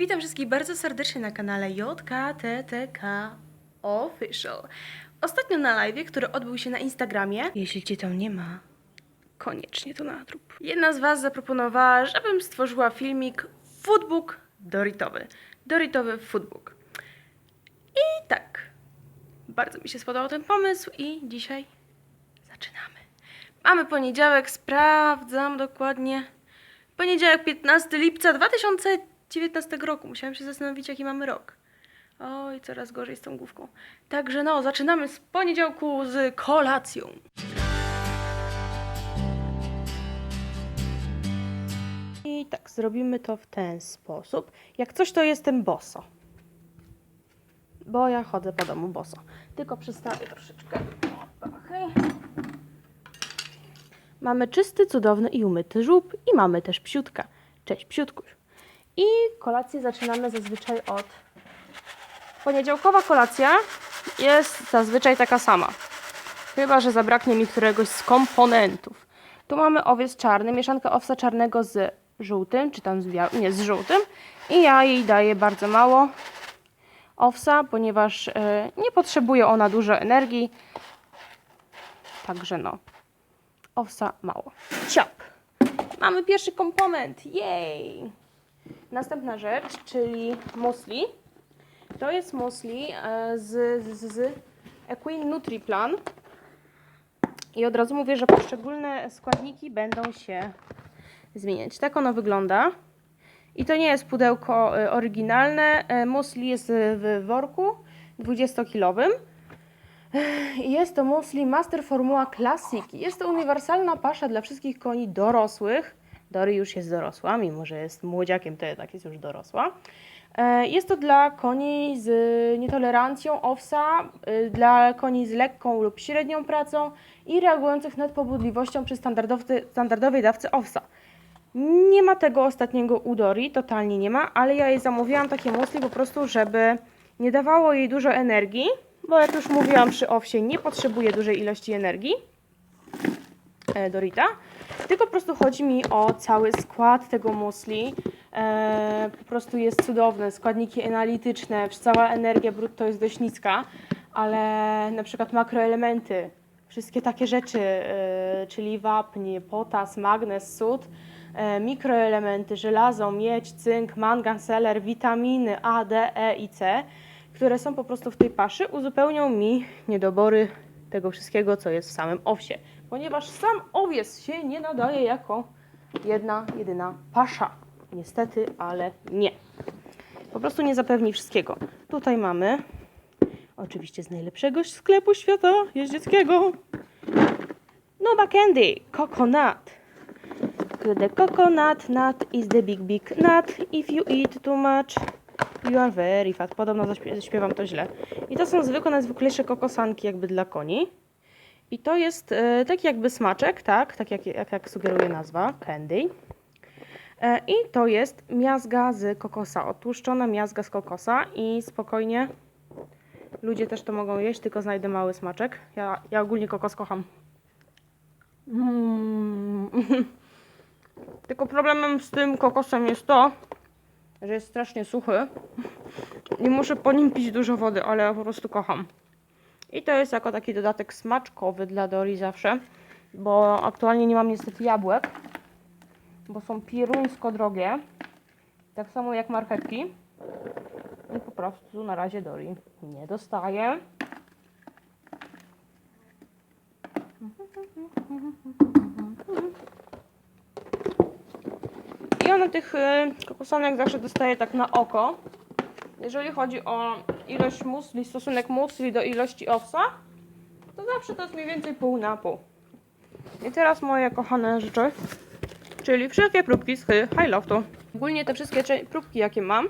Witam wszystkich bardzo serdecznie na kanale JKTTK Official. Ostatnio na live, który odbył się na Instagramie. Jeśli cię tam nie ma, koniecznie to nadrób. Jedna z Was zaproponowała, żebym stworzyła filmik foodbook doritowy. Doritowy foodbook. I tak, bardzo mi się spodobał ten pomysł i dzisiaj zaczynamy. Mamy poniedziałek, sprawdzam dokładnie. Poniedziałek 15 lipca 2019 roku. Musiałam się zastanowić, jaki mamy rok. Oj, coraz gorzej z tą główką. Także no, zaczynamy z poniedziałku z kolacją. I tak, zrobimy to w ten sposób. Jak coś, to jestem boso. Bo ja chodzę po domu boso. Tylko przestawię troszeczkę. Mamy czysty, cudowny i umyty żółb i mamy też psiutka. Cześć psiutkuś. I kolację zaczynamy zazwyczaj od... Poniedziałkowa kolacja jest zazwyczaj taka sama. Chyba, że zabraknie mi któregoś z komponentów. Tu mamy owiec czarny, mieszankę owsa czarnego z żółtym, czy tam z białym, nie, z żółtym. I ja jej daję bardzo mało owsa, ponieważ e, nie potrzebuje ona dużo energii. Także no, owsa mało. Ciap. Mamy pierwszy komponent. Jej! Następna rzecz, czyli musli. To jest musli e, z, z, z Equine NutriPlan. I od razu mówię, że poszczególne składniki będą się zmieniać. Tak ono wygląda. I to nie jest pudełko e, oryginalne. E, Musli jest w worku 20-kilowym. Jest to Musli Master Formuła Classic. Jest to uniwersalna pasza dla wszystkich koni dorosłych. Dory już jest dorosła, mimo że jest młodziakiem, to jednak jest już dorosła. E, Jest to dla koni z nietolerancją owsa, y, dla koni z lekką lub średnią pracą i reagujących nadpobudliwością przy standardowy- standardowej dawce owsa. Nie ma tego ostatniego u Dori, totalnie nie ma, ale ja jej zamówiłam takie musli po prostu, żeby nie dawało jej dużo energii, bo jak już mówiłam przy owsie nie potrzebuje dużej ilości energii e, Dorita, tylko po prostu chodzi mi o cały skład tego musli. E, po prostu jest cudowny, składniki analityczne, cała energia brutto jest dość niska, ale na przykład makroelementy, wszystkie takie rzeczy, e, czyli wapń, potas, magnez, sód, e, mikroelementy, żelazo, miedź, cynk, mangan, seler, witaminy A, D, E i C, które są po prostu w tej paszy, uzupełnią mi niedobory tego wszystkiego, co jest w samym owsie. Ponieważ sam owiec się nie nadaje jako jedna, jedyna pasza. Niestety, ale nie. Po prostu nie zapewni wszystkiego. Tutaj mamy, oczywiście z najlepszego sklepu świata jeździeckiego, Nova Candy Coconut. The coconut nut is the big, big nut. If you eat too much, you are very fat. Podobno zaśpiewam to źle. I to są zwykłe, najzwyklejsze kokosanki jakby dla koni. I to jest e, taki jakby smaczek, tak? Tak jak, jak, jak sugeruje nazwa, candy. E, I to jest miazga z kokosa, otłuszczona miazga z kokosa i spokojnie ludzie też to mogą jeść, tylko znajdę mały smaczek. Ja, ja ogólnie kokos kocham. Mm. Tylko problemem z tym kokosem jest to, że jest strasznie suchy i muszę po nim pić dużo wody, ale ja po prostu kocham. I to jest jako taki dodatek smaczkowy dla Dori zawsze, bo aktualnie nie mam niestety jabłek, bo są pieruńsko drogie, tak samo jak marchewki. I po prostu na razie Dori nie dostaje. I ona tych y, kokosanek zawsze dostaje tak na oko. Jeżeli chodzi o ilość musli, stosunek musli do ilości owsa, to zawsze to jest mniej więcej pół na pół. I teraz moje kochane rzeczy, czyli wszelkie próbki z High Loftu. Ogólnie te wszystkie próbki, jakie mam,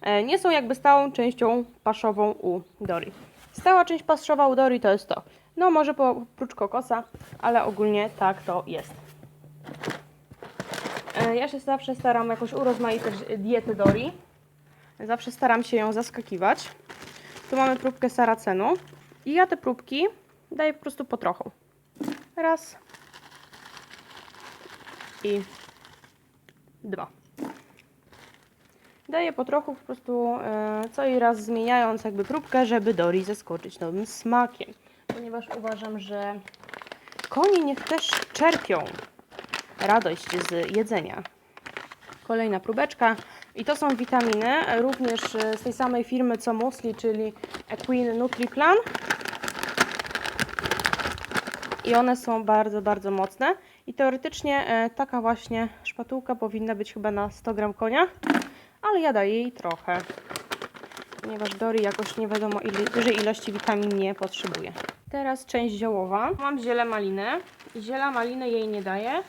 e, nie są jakby stałą częścią paszową u Dori. Stała część paszowa u Dori to jest to. No może oprócz kokosa, ale ogólnie tak to jest. E, Ja się zawsze staram jakoś urozmaicać diety Dori. Zawsze staram się ją zaskakiwać. Tu mamy próbkę saracenu. I ja te próbki daję po prostu po trochu. Raz. I dwa. Daję po trochu, po prostu e, co i raz zmieniając jakby próbkę, żeby Dori zaskoczyć nowym smakiem. Ponieważ uważam, że konie niech też czerpią radość z jedzenia. Kolejna próbeczka. I to są witaminy, e, również e, z tej samej firmy co Musli, czyli Equine NutriPlan. I one są bardzo, bardzo mocne. I teoretycznie e, taka właśnie szpatułka powinna być chyba na 100 gram konia, ale ja daję jej trochę, ponieważ Dory jakoś nie wiadomo ile, dużej ilości witamin nie potrzebuje. Teraz część ziołowa. Mam ziele maliny ziela maliny jej nie daję,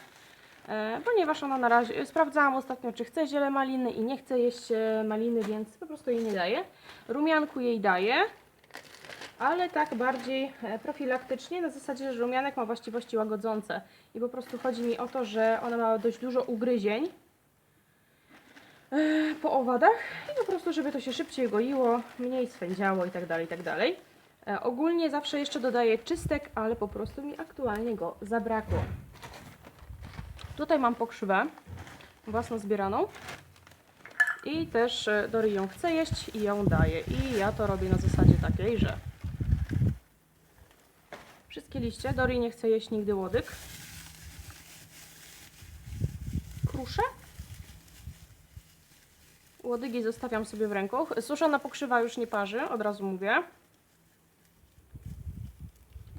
ponieważ ona na razie, sprawdzałam ostatnio czy chce ziele maliny i nie chce jeść e, maliny, więc po prostu jej nie daję. Rumianku jej daję, ale tak bardziej e, profilaktycznie, na zasadzie, że rumianek ma właściwości łagodzące. I po prostu chodzi mi o to, że ona ma dość dużo ugryzień e, po owadach i po prostu, żeby to się szybciej goiło, mniej swędziało i tak dalej, i tak. E, Ogólnie zawsze jeszcze dodaję czystek, ale po prostu mi aktualnie go zabrakło. Tutaj mam pokrzywę własną zbieraną. I też e, Dory ją chce jeść i ją daje. I ja to robię na zasadzie takiej, że wszystkie liście, Dory nie chce jeść nigdy łodyg. Kruszę. Łodygi zostawiam sobie w ręku. Suszona pokrzywa już nie parzy, od razu mówię.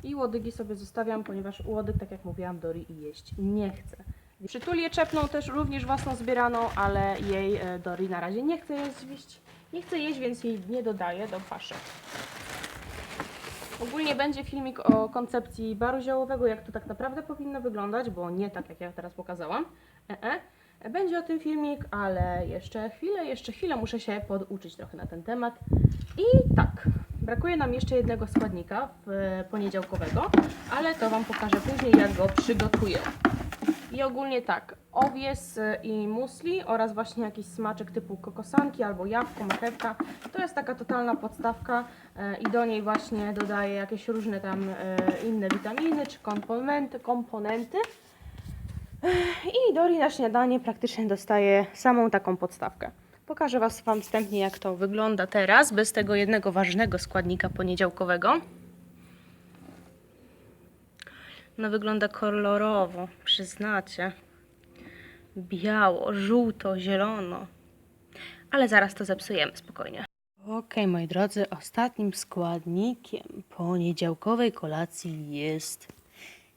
I łodygi sobie zostawiam, ponieważ łodyg, tak jak mówiłam, Dory i jeść nie chce. Przytulię czepną też również własną zbieraną, ale jej e, Dory na razie nie chce jeść, nie chce jeść, więc jej nie dodaję do paszy. Ogólnie będzie filmik o koncepcji baru ziołowego, jak to tak naprawdę powinno wyglądać, bo nie tak jak ja teraz pokazałam. E -e. Będzie o tym filmik, ale jeszcze chwilę, jeszcze chwilę muszę się poduczyć trochę na ten temat. I tak, brakuje nam jeszcze jednego składnika w poniedziałkowego, ale to Wam pokażę później, jak go przygotuję. I ogólnie tak, owies y, i musli oraz właśnie jakiś smaczek typu kokosanki albo jabłko, marchewka. To jest taka totalna podstawka e, i do niej właśnie dodaję jakieś różne tam e, inne witaminy czy komponenty. komponenty. I Dori na śniadanie praktycznie dostaje samą taką podstawkę. Pokażę was, Wam wstępnie, jak to wygląda teraz, bez tego jednego ważnego składnika poniedziałkowego. No wygląda kolorowo, przyznacie. Biało, żółto, zielono. Ale zaraz to zepsujemy spokojnie. Okej, moi drodzy, ostatnim składnikiem poniedziałkowej kolacji jest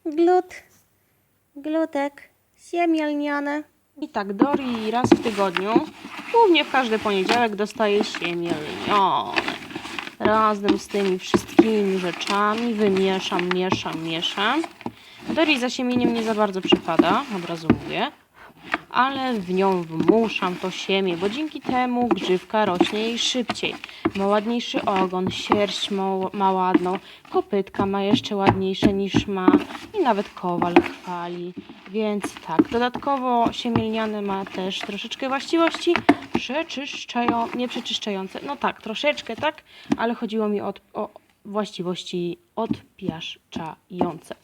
glut, glutek, siemię lniane. I tak Dori raz w tygodniu, głównie w każdy poniedziałek dostaje siemię lnione. Razem z tymi wszystkimi rzeczami wymieszam, mieszam, mieszam. Dori za siemieniem nie za bardzo przypada, od razu mówię, ale w nią wmuszam to siemię, bo dzięki temu grzywka rośnie jej szybciej. Ma ładniejszy ogon, sierść ma, ma ładną, kopytka ma jeszcze ładniejsze niż ma i nawet kowal chwali. Więc tak, dodatkowo siemielniane ma też troszeczkę właściwości przeczyszczają, nie przeczyszczające, no tak, troszeczkę tak, ale chodziło mi o, o właściwości odpiaszczające.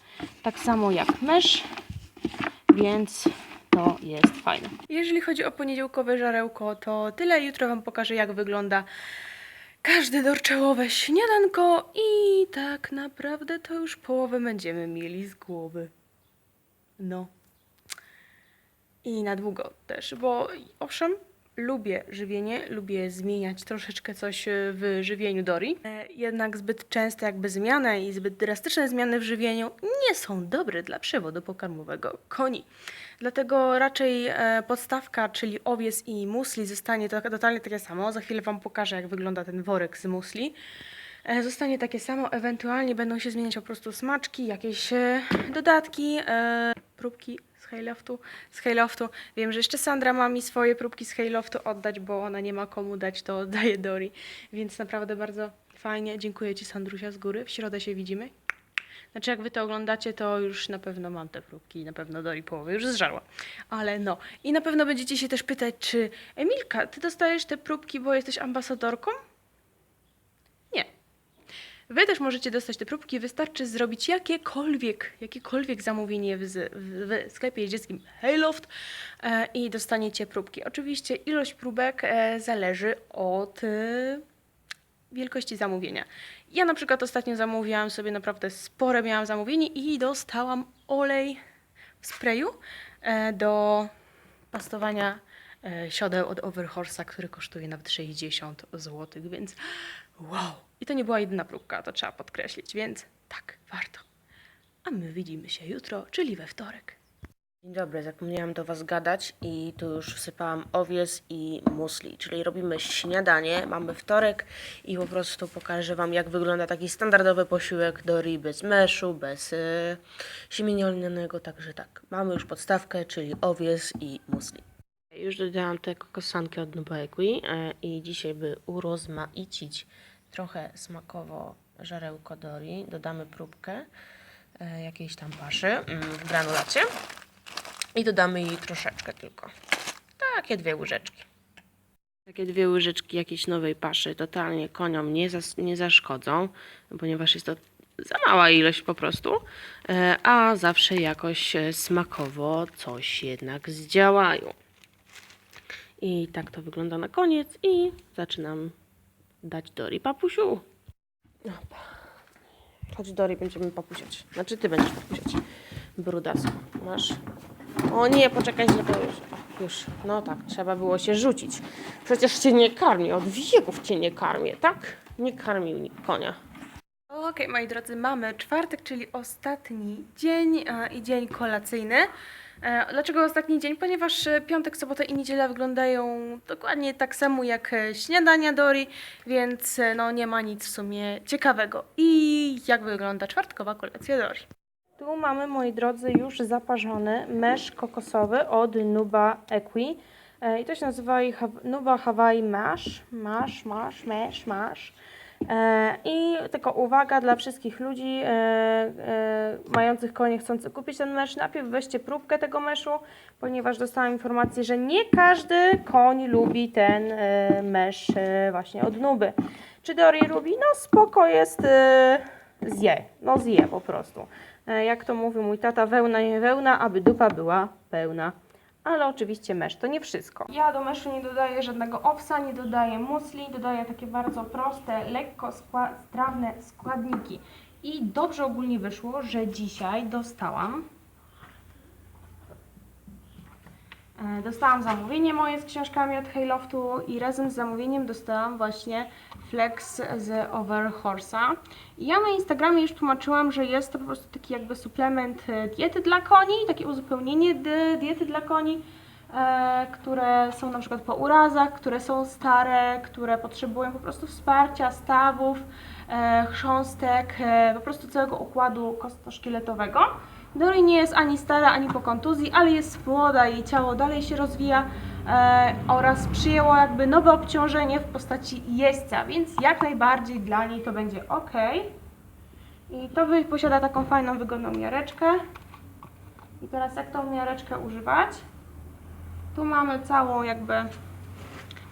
Tak samo jak mysz, więc to jest fajne. Jeżeli chodzi o poniedziałkowe żarełko, to tyle. Jutro Wam pokażę, jak wygląda każde dorczałowe śniadanko i tak naprawdę to już połowę będziemy mieli z głowy. No. I na długo też, bo owszem, lubię żywienie, lubię zmieniać troszeczkę coś e, w żywieniu Dori. E, Jednak zbyt częste jakby zmiany i zbyt drastyczne zmiany w żywieniu nie są dobre dla przewodu pokarmowego koni. Dlatego raczej e, podstawka, czyli owies i musli zostanie to totalnie takie samo. Za chwilę Wam pokażę, jak wygląda ten worek z musli. Zostanie takie samo, ewentualnie będą się zmieniać po prostu smaczki, jakieś dodatki, próbki z Hayloftu. Z Hayloftu. Wiem, że jeszcze Sandra ma mi swoje próbki z Hayloftu oddać, bo ona nie ma komu dać, to oddaje Dori. Więc naprawdę bardzo fajnie. Dziękuję Ci Sandrusia z góry. W środę się widzimy. Znaczy, jak wy to oglądacie, to już na pewno mam te próbki, na pewno Dori połowę już zżarła. Ale no. I na pewno będziecie się też pytać, czy Emilka, ty dostajesz te próbki, bo jesteś ambasadorką? Wy też możecie dostać te próbki, wystarczy zrobić jakiekolwiek, jakiekolwiek zamówienie w, w, w sklepie jeździeckim Hayloft e, i dostaniecie próbki. Oczywiście ilość próbek e, zależy od e, wielkości zamówienia. Ja na przykład ostatnio zamówiłam sobie naprawdę spore miałam zamówienie i dostałam olej w sprayu e, do pastowania e, siodeł od Overhorse'a, który kosztuje nawet 60 zł, więc wow! I to nie była jedyna próbka, to trzeba podkreślić, więc tak, warto. A my widzimy się jutro, czyli we wtorek. Dzień dobry, zapomniałam do Was gadać i tu już wsypałam owiec i musli, czyli robimy śniadanie, mamy wtorek i po prostu pokażę Wam jak wygląda taki standardowy posiłek do ryb bez meszu, bez y, siemienia lnianego, także tak, mamy już podstawkę, czyli owiec i musli. Już dodałam te kokosanki od Nuba Equi e, i dzisiaj by urozmaicić trochę smakowo żarełko Dori, dodamy próbkę e, jakiejś tam paszy mm, w granulacie. I dodamy jej troszeczkę tylko. Takie dwie łyżeczki. Takie dwie łyżeczki jakiejś nowej paszy totalnie koniom nie, zas- nie zaszkodzą, ponieważ jest to za mała ilość po prostu, e, a zawsze jakoś e, smakowo coś jednak zdziałają. I tak to wygląda na koniec i zaczynam dać Dori papusiu. Opa. Chodź Dori, będziemy papusiać. Znaczy ty będziesz papusiać. Brudasu. Masz o nie, poczekaj, źle to już. O, już. No tak, trzeba było się rzucić. Przecież cię nie karmię, od wieków cię nie karmię, tak? Nie karmił nikt konia. Okej, moi drodzy, mamy czwartek, czyli ostatni dzień e, i dzień kolacyjny. E, Dlaczego ostatni dzień? Ponieważ e, piątek, sobota i niedziela wyglądają dokładnie tak samo jak e, śniadania Dori, więc no nie ma nic w sumie ciekawego. I jak wygląda czwartkowa kolacja Dori? Tu mamy, moi drodzy, już zaparzony mesz kokosowy od Nuba Equi. I to się nazywa Nuba Hawaii Mash. Mash, mash, mash, mash. E, I tylko uwaga dla wszystkich ludzi e, e, mających konie, chcących kupić ten mesz. Najpierw weźcie próbkę tego meszu, ponieważ dostałam informację, że nie każdy koń lubi ten mesz e, właśnie od Nuby. Czy Dori lubi? No spoko jest, zje, no zje po prostu. Jak to mówi mój tata, wełna nie wełna, aby dupa była pełna. Ale oczywiście mesz to nie wszystko. Ja do meszu nie dodaję żadnego owsa, nie dodaję musli, dodaję takie bardzo proste, lekko skła- strawne składniki. I dobrze ogólnie wyszło, że dzisiaj dostałam E, Dostałam zamówienie moje z książkami od Hayloftu i razem z zamówieniem dostałam właśnie Flex z Overhorse'a. I ja na Instagramie już tłumaczyłam, że jest to po prostu taki jakby suplement e, diety dla koni, takie uzupełnienie diety dla koni, e, które są na przykład po urazach, które są stare, które potrzebują po prostu wsparcia, stawów, e, chrząstek, e, po prostu całego układu kostno-szkieletowego. Dory nie jest ani stara, ani po kontuzji, ale jest młoda, jej ciało dalej się rozwija e, oraz przyjęło jakby nowe obciążenie w postaci jeźdźca, więc jak najbardziej dla niej to będzie ok. I to wy- posiada taką fajną, wygodną miareczkę. I teraz jak tą miareczkę używać? Tu mamy całą jakby...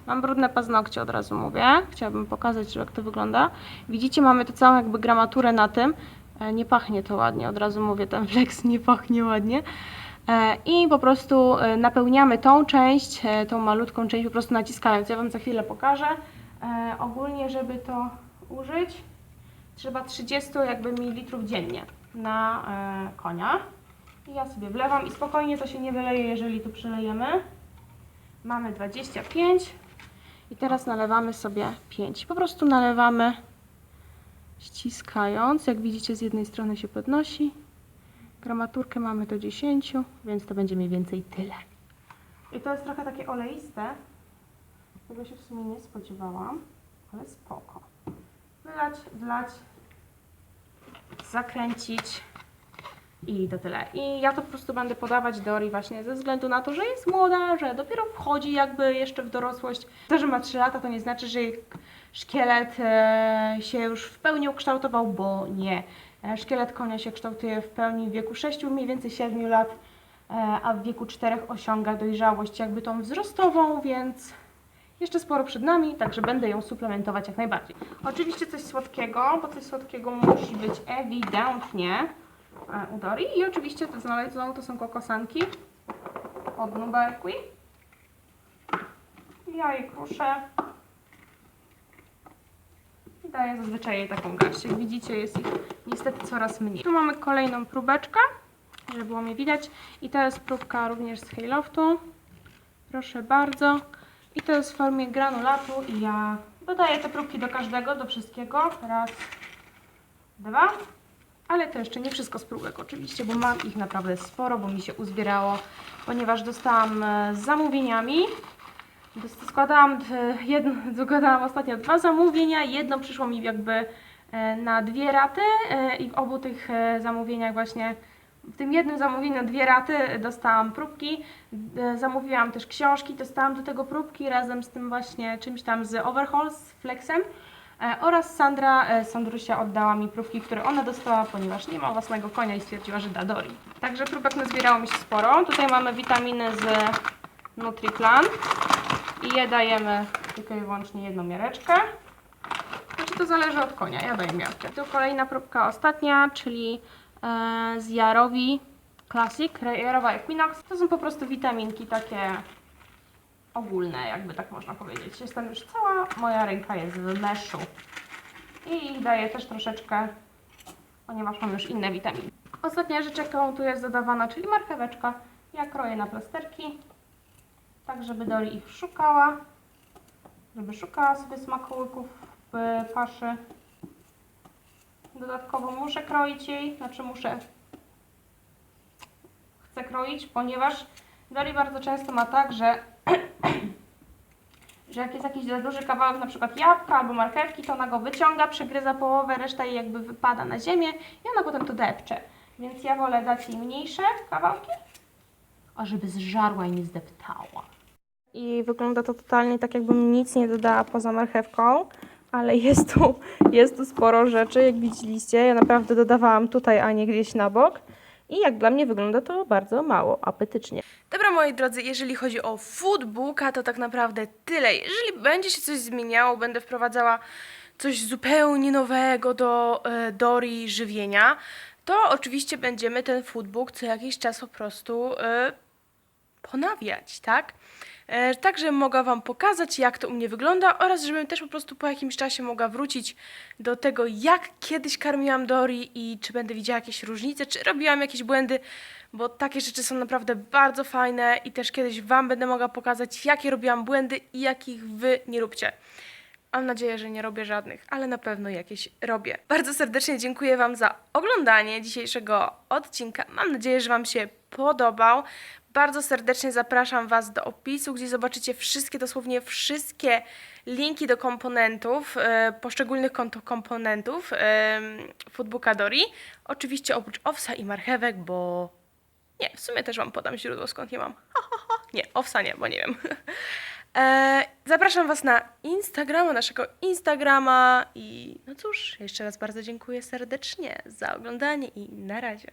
Mam brudne paznokcie, od razu mówię. Chciałabym pokazać, jak to wygląda. Widzicie, mamy tu całą jakby gramaturę na tym. E, Nie pachnie to ładnie, od razu mówię, ten flex nie pachnie ładnie. E, I po prostu e, napełniamy tą część, tą malutką część po prostu naciskając. Ja Wam za chwilę pokażę. Ogólnie, żeby to użyć, trzeba 30 jakby mililitrów dziennie na konia. I ja sobie wlewam i spokojnie to się nie wyleje, jeżeli tu przelejemy. Mamy 25 i teraz nalewamy sobie 5. Po prostu nalewamy ściskając. Jak widzicie z jednej strony się podnosi. Gramaturkę mamy do 10, więc to będzie mniej więcej tyle. I to jest trochę takie oleiste. Tego się w sumie nie spodziewałam, ale spoko. Wylać, wlać, zakręcić i to tyle. I ja to po prostu będę podawać Dori właśnie ze względu na to, że jest młoda, że dopiero wchodzi jakby jeszcze w dorosłość. To, że ma 3 lata to nie znaczy, że jej szkielet e, się już w pełni ukształtował, bo nie. E, Szkielet konia się kształtuje w pełni w wieku 6, mniej więcej 7 lat, e, a w wieku 4 osiąga dojrzałość jakby tą wzrostową, więc Jeszcze sporo przed nami, także będę ją suplementować jak najbardziej. Oczywiście coś słodkiego, bo coś słodkiego musi być ewidentnie e, u Dori. I oczywiście to znaleziono, to są kokosanki od Nuberqui. Ja je kruszę. I daję zazwyczaj jej taką garść. Jak widzicie, jest ich niestety coraz mniej. Tu mamy kolejną próbeczkę, żeby było mnie widać. I to jest próbka również z Hayloftu. Proszę bardzo. I to jest w formie granulatu i ja dodaję te próbki do każdego, do wszystkiego. Raz, dwa. Ale to jeszcze nie wszystko z próbek oczywiście, bo mam ich naprawdę sporo, bo mi się uzbierało, ponieważ dostałam e, z zamówieniami. Składałam, d- jedno, ostatnio dwa zamówienia, jedno przyszło mi jakby e, na dwie raty e, i w obu tych e, zamówieniach właśnie, w tym jednym zamówieniu dwie raty dostałam próbki, zamówiłam też książki, dostałam do tego próbki razem z tym właśnie czymś tam z Overhaul, z Flexem. e, oraz Sandra, e, Sandrusia oddała mi próbki, które ona dostała, ponieważ nie ma własnego konia i stwierdziła, że da Dori. Także próbek nazbierało mi się sporo. Tutaj mamy witaminy z NutriPlan i je dajemy tylko i wyłącznie jedną miareczkę. Znaczy to zależy od konia, ja daję miarkę. Tu kolejna próbka ostatnia, czyli e, z Jarowi Classic, Jarowa Equinox. To są po prostu witaminki takie ogólne, jakby tak można powiedzieć. Jestem już cała, moja ręka jest w meszu. I daję też troszeczkę, ponieważ mam już inne witaminy. Ostatnia rzecz, jaką tu jest dodawana, czyli marcheweczka. Ja kroję na plasterki, tak żeby Doli ich szukała, żeby szukała sobie smakołyków w paszy. Dodatkowo muszę kroić jej, znaczy muszę, chcę kroić, ponieważ Doli bardzo często ma tak, że że jak jest jakiś za duży kawałek na przykład jabłka albo marchewki, to ona go wyciąga, przegryza połowę, reszta jej jakby wypada na ziemię i ona potem to depcze. Więc ja wolę dać jej mniejsze kawałki, a żeby zżarła i nie zdeptała. I wygląda to totalnie tak, jakbym nic nie dodała poza marchewką, ale jest tu, jest tu sporo rzeczy, jak widzieliście. Ja naprawdę dodawałam tutaj, a nie gdzieś na bok. I jak dla mnie wygląda to bardzo mało apetycznie. Dobra, moi drodzy, jeżeli chodzi o foodbooka, to tak naprawdę tyle. Jeżeli będzie się coś zmieniało, będę wprowadzała coś zupełnie nowego do e, Dori żywienia, to oczywiście będziemy ten foodbook co jakiś czas po prostu e, ponawiać, tak? E, tak, żebym mogła Wam pokazać, jak to u mnie wygląda oraz żebym też po prostu po jakimś czasie mogła wrócić do tego, jak kiedyś karmiłam Dori i czy będę widziała jakieś różnice, czy robiłam jakieś błędy, bo takie rzeczy są naprawdę bardzo fajne i też kiedyś Wam będę mogła pokazać, jakie robiłam błędy i jakich Wy nie róbcie. Mam nadzieję, że nie robię żadnych, ale na pewno jakieś robię. Bardzo serdecznie dziękuję Wam za oglądanie dzisiejszego odcinka. Mam nadzieję, że Wam się podobał. Bardzo serdecznie zapraszam Was do opisu, gdzie zobaczycie wszystkie, dosłownie wszystkie linki do komponentów, e, poszczególnych kont- komponentów e, Foodbooka Dori. Oczywiście oprócz owsa i marchewek, bo nie, w sumie też Wam podam źródło, skąd je mam. Ha, ha, ha. Nie, owsa nie, bo nie wiem. E, zapraszam Was na Instagrama, naszego Instagrama i no cóż, jeszcze raz bardzo dziękuję serdecznie za oglądanie i na razie.